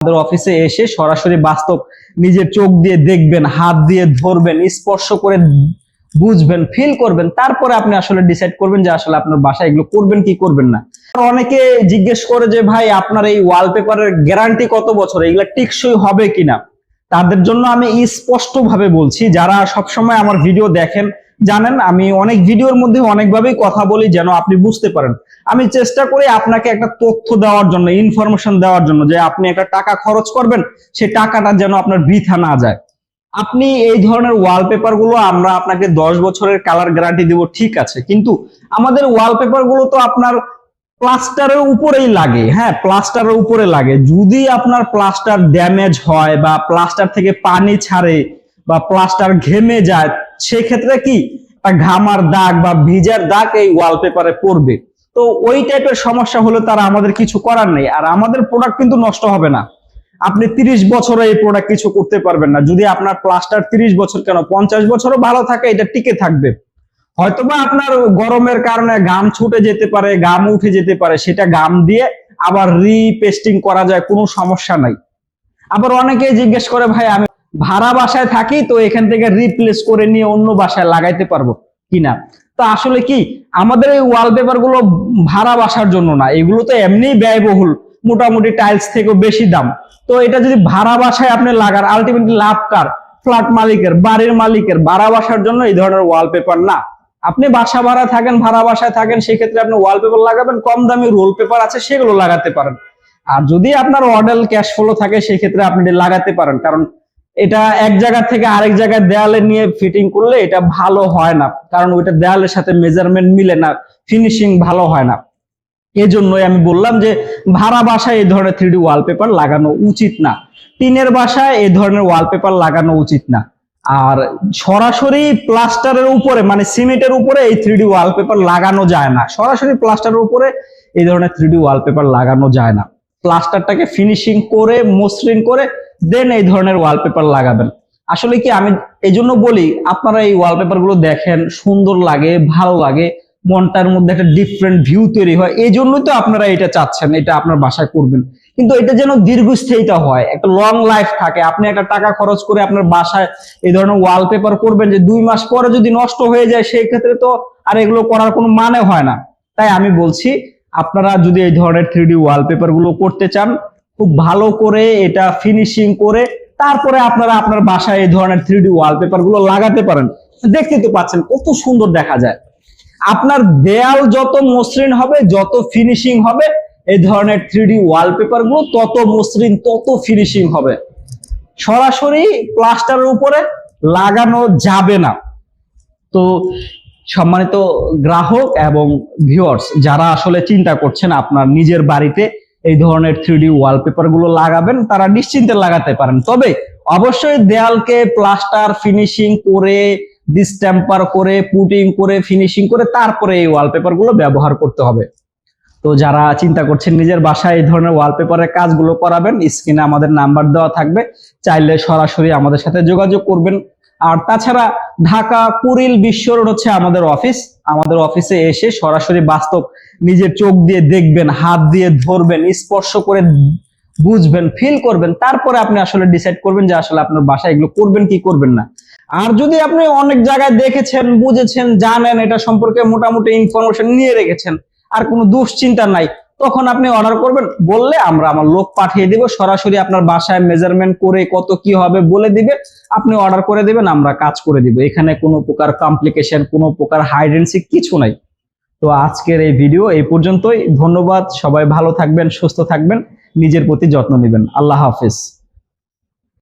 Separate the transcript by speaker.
Speaker 1: আমাদের অফিসে এসে সরাসরি বাস্তব নিজের চোখ দিয়ে দেখবেন, হাত দিয়ে ধরবেন, স্পর্শ করে বুঝবেন ফিল করবেন, তারপরে আপনি আসলে ডিসাইড করবেন যে আসলে আপনার বাসায় এগুলো করবেন কি করবেন না। অনেকে জিজ্ঞেস করে যে, ভাই, আপনার এই ওয়ালপেপারের গ্যারান্টি কত বছর? এগুলো টিকসই হবে কিনা? তাদের জন্য আমি স্পষ্ট ভাবে বলছি, যারা সবসময় আমার ভিডিও দেখেন জানেন, আমি অনেক ভিডিওর মধ্যে অনেকভাবেই কথা বলি যেন আপনি বুঝতে পারেন। আমি চেষ্টা করি আপনাকে একটা তথ্য দেওয়ার জন্য ইনফরমেশন দেওয়ার জন্য যে আপনি একটা টাকা খরচ করবেন সেই টাকাটা যেন আপনার বৃথা না যায়। আপনি এই ধরনের ওয়ালপেপারগুলো আমরা আপনাকে দশ বছরের কালার গ্যারান্টি দিব, ঠিক আছে। কিন্তু আমাদের ওয়ালপেপারগুলো তো আপনার প্লাস্টারের উপরেই লাগে হ্যাঁ প্লাস্টারের উপরে লাগে। যদি আপনার প্লাস্টার ড্যামেজ হয় বা প্লাস্টার থেকে পানি ছাড়ে বা প্লাস্টার ঘেমে যায় সেক্ষেত্রে কি? ঘামার দাগ বা ভিজার দাগ এই ওয়ালপেপারে পড়বে। তো ওই টাইপের সমস্যা হলে তারা আমাদের কিছু করার নেই। আর আমাদের প্রোডাক্ট কিন্তু নষ্ট হবে না। আপনি তিরিশ বছরে এই প্রোডাক্ট কিছু করতে পারবেন না। যদি আপনার প্লাস্টার তিরিশ বছর কেন? পঞ্চাশ বছরও ভালো থাকে, এটা টিকে থাকবে। হয়তোবা আপনার গরমের কারণে গাম ছুটে যেতে পারে গাম উঠে যেতে পারে, সেটা গাম দিয়ে আবার রিপেস্টিং করা যায়, কোনো সমস্যা নাই। আবার অনেকে জিজ্ঞেস করে, ভাই, আমি ভাড়া বাসায় থাকি, তো এখান থেকে রিপ্লেস করে নিয়ে অন্য বাসায় লাগাইতে পারব কিনা? তো আসলে কি, আমাদের এই ওয়ালপেপারগুলো ভাড়া বাসার জন্য না, এগুলো তো এমনিই ব্যয়বহুল, মোটামুটি টাইলস থেকেও বেশি দাম। তো এটা যদি ভাড়া বাসায় আপনি লাগান আলটিমেটলি লাভ কার? ফ্ল্যাট মালিকের, বাড়ির মালিকের, ভাড়া বাসার জন্য এই ধরনের ওয়ালপেপার না। আপনি বাসা ভাড়া থাকেন, ভাড়া বাসায় থাকেন, সেক্ষেত্রে আপনি ওয়ালপেপার লাগাবেন, কম দামি রোল পেপার আছে, সেগুলো লাগাতে পারেন। আর যদি আপনার অর্ডার ক্যাশ ফ্লো থাকে, সেক্ষেত্রে আপনি লাগাতে পারেন, কারণ এটা এক জায়গা থেকে আরেক জায়গায় দেয়ালে নিয়ে ফিটিং করলে এটা ভালো হয় না। কারণ ওইটা দেয়ালের সাথে মেজারমেন্ট মিলে না ফিনিশিং ভালো হয় না। এজন্যই আমি বললাম যে, ভাড়া বাসায় এই ধরনের থ্রিডি ওয়ালপেপার লাগানো উচিত না। টিনের বাসায় এই ধরনের ওয়ালপেপার লাগানো উচিত না। আর সরাসরি প্লাস্টারের উপরে মানে সিমেন্টের উপরে এই থ্রিডি ওয়ালপেপার লাগানো যায় না। সরাসরি প্লাস্টারের উপরে এই ধরনের থ্রিডি ওয়ালপেপার লাগানো যায় না। প্লাস্টারটাকে ফিনিশিং করে মসৃণ করে দেন এই ধরনের ওয়ালপেপার লাগাবেন। আসলে কি আমি এই জন্য বলি, আপনারা এই ওয়ালপেপারগুলো দেখেন, সুন্দর লাগে, ভালো লাগে, মনটার মধ্যে একটা ডিফারেন্ট ভিউ তৈরি হয়। এই জন্যই তো আপনারা এটা চাচ্ছেন, এটা আপনার বাসায় করবেন। কিন্তু এটা যেন দীর্ঘস্থায়ীটা হয়, একটা লং লাইফ থাকে। আপনি একটা টাকা খরচ করে আপনার বাসায় এই ধরনের ওয়ালপেপার করবেন যে দুই মাস পরে যদি নষ্ট হয়ে যায়, সেই ক্ষেত্রে তো আর এগুলো করার কোনো মানে হয় না। তাই আমি বলছি, আপনারা যদি এই ধরনের থ্রিডি ওয়ালপেপারগুলো করতে চান খুব ভালো করে এটা ফিনিশিং করে তারপরে আপনারা আপনার বাসায় এই ধরনের থ্রিডি ওয়ালপেপারগুলো লাগাতে পারেন। দেখতে তো পাচ্ছেন কত সুন্দর দেখা যায়। আপনার দেয়াল যত মসৃণ হবে, যত ফিনিশিং হবে, এই ধরনের থ্রিডি ওয়ালপেপারগুলো তত মসৃণ, তত ফিনিশিং হবে। সরাসরি প্লাস্টারের উপরে লাগানো যাবে না। তো সম্মানিত গ্রাহক এবং ভিউয়ার্স যারা আসলে চিন্তা করছেন আপনার নিজের বাড়িতে এই ধরনের থ্রিডি ওয়ালপেপারগুলো লাগাবেন, তারা নিশ্চিন্তে লাগাতে পারেন। তবে অবশ্যই দেয়ালকে প্লাস্টার ফিনিশিং করে ডিস্টেম্পার করে পুটিং করে ফিনিশিং করে, তারপরে এই ওয়ালপেপারগুলো ব্যবহার করতে হবে। তো যারা চিন্তা করছেন নিজের বাসায় এই ধরনের ওয়ালপেপারের কাজগুলো করাবেন স্ক্রিনে আমাদের নাম্বার দেওয়া থাকবে। চাইলে সরাসরি আমাদের সাথে যোগাযোগ করবেন। আর তাছাড়া ঢাকা কুড়িল বিশ্ব হচ্ছে আমাদের অফিস আমাদের অফিসে এসে সরাসরি বাস্তব নিজের চোখ দিয়ে দেখবেন, হাত দিয়ে ধরবেন, স্পর্শ করে বুঝবেন ফিল করবেন। তারপরে আপনি আসলে ডিসাইড করবেন যে আসলে আপনার বাসায় এগুলো করবেন কি করবেন না। আর যদি আপনি অনেক জায়গায় দেখেছেন, বুঝেছেন, জানেন, এটা সম্পর্কে মোটামুটি ইনফরমেশন নিয়ে রেখেছেন, আর কোনো দুশ্চিন্তা নাই তখন আপনি অর্ডার করবেন, বললে আমরা আমার লোক পাঠিয়ে দিব, সরাসরি আপনার বাসায় মেজারমেন্ট করে কত কি হবে বলে দিবে, আপনি অর্ডার করে দিবেন, আমরা কাজ করে দিব। এখানে কোনো প্রকার কমপ্লিকেশন কোনো প্রকার হাইডেন্সি কিছু নাই। তো আজকের এই ভিডিও এই পর্যন্তই। ধন্যবাদ, সবাই ভালো থাকবেন, সুস্থ থাকবেন, নিজের প্রতি যত্ন নেবেন। আল্লাহ হাফিজ।